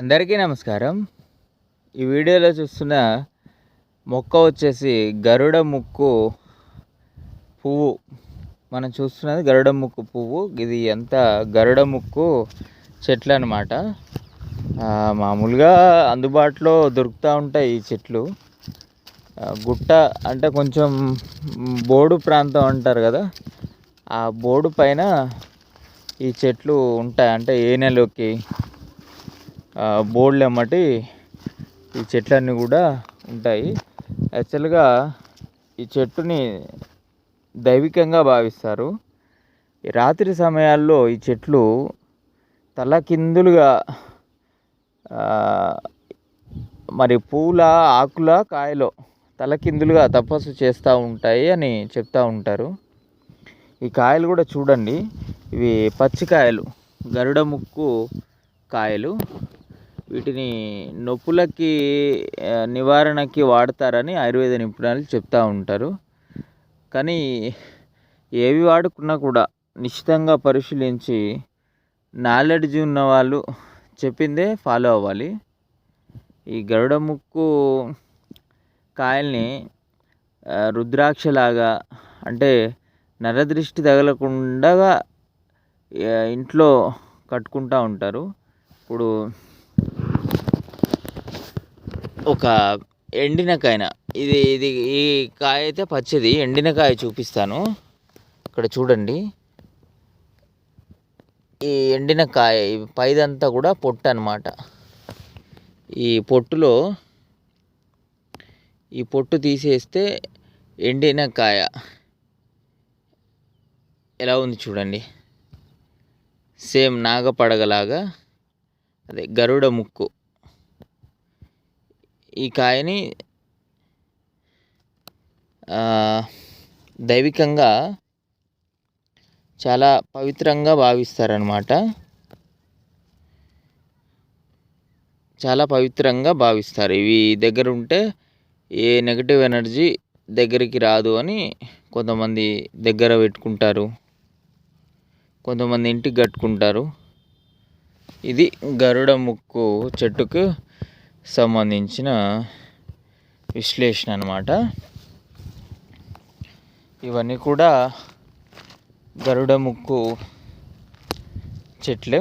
అందరికీ నమస్కారం. ఈ వీడియోలో చూస్తున్న మొక్క వచ్చేసి గరుడ ముక్కు పువ్వు. మనం చూస్తున్నది గరుడ ముక్కు పువ్వు. ఇది ఎంత గరుడ ముక్కు చెట్లు అనమాట మామూలుగా అందుబాటులో దొరుకుతూ ఉంటాయి ఈ చెట్లు. గుట్ట అంటే కొంచెం బోడు ప్రాంతం అంటారు కదా. ఆ బోడు పైన ఈ చెట్లు ఉంటాయి. అంటే ఏ నెలకి బోర్డులు ఎమ్మటి ఈ చెట్లన్నీ కూడా ఉంటాయి. యాక్చువల్గా ఈ చెట్టుని దైవికంగా భావిస్తారు. రాత్రి సమయాల్లో ఈ చెట్లు తలకిందులుగా మరి పూల ఆకుల కాయలో తలకిందులుగా తపస్సు చేస్తూ ఉంటాయి అని చెప్తూ ఉంటారు. ఈ కాయలు కూడా చూడండి. ఇవి పచ్చికాయలు గరుడ ముక్కు కాయలు. వీటిని నొప్పులకి నివారణకి వాడతారని ఆయుర్వేద నిపుణులు చెప్తూ ఉంటారు. కానీ ఏవి వాడుకున్నా కూడా నిశ్చితంగా పరిశీలించి నాలెడ్జ్ ఉన్న వాళ్ళు చెప్పిందే ఫాలో అవ్వాలి. ఈ గరుడ ముక్కు కాయల్ని రుద్రాక్షలాగా అంటే నరదృష్టి తగలకుండా ఇంట్లో కట్టుకుంటూ ఉంటారు. ఇప్పుడు ఒక ఎండిన కాయన ఇది ఇది ఈ కాయ అయితే పచ్చది. ఎండిన కాయ చూపిస్తాను. ఇక్కడ చూడండి. ఈ ఎండిన కాయ పైదంతా కూడా పొట్టు అనమాట ఈ పొట్టులో ఈ పొట్టు తీసేస్తే ఎండిన కాయ ఎలా ఉంది చూడండి. సేమ్ నాగపడగలాగా అదే గరుడ ముక్కు. ఈ కాయని దైవికంగా చాలా పవిత్రంగా భావిస్తారనమాట చాలా పవిత్రంగా భావిస్తారు. ఇవి దగ్గర ఉంటే ఏ నెగటివ్ ఎనర్జీ దగ్గరికి రాదు అని కొంతమంది దగ్గర పెట్టుకుంటారు. కొంతమంది ఇంటికి కట్టుకుంటారు. ఇది గరుడ ముక్కు చెట్టుకు సంబంధించిన విశ్లేషణ అనమాట ఇవన్నీ కూడా గరుడ ముక్కు చెట్లు.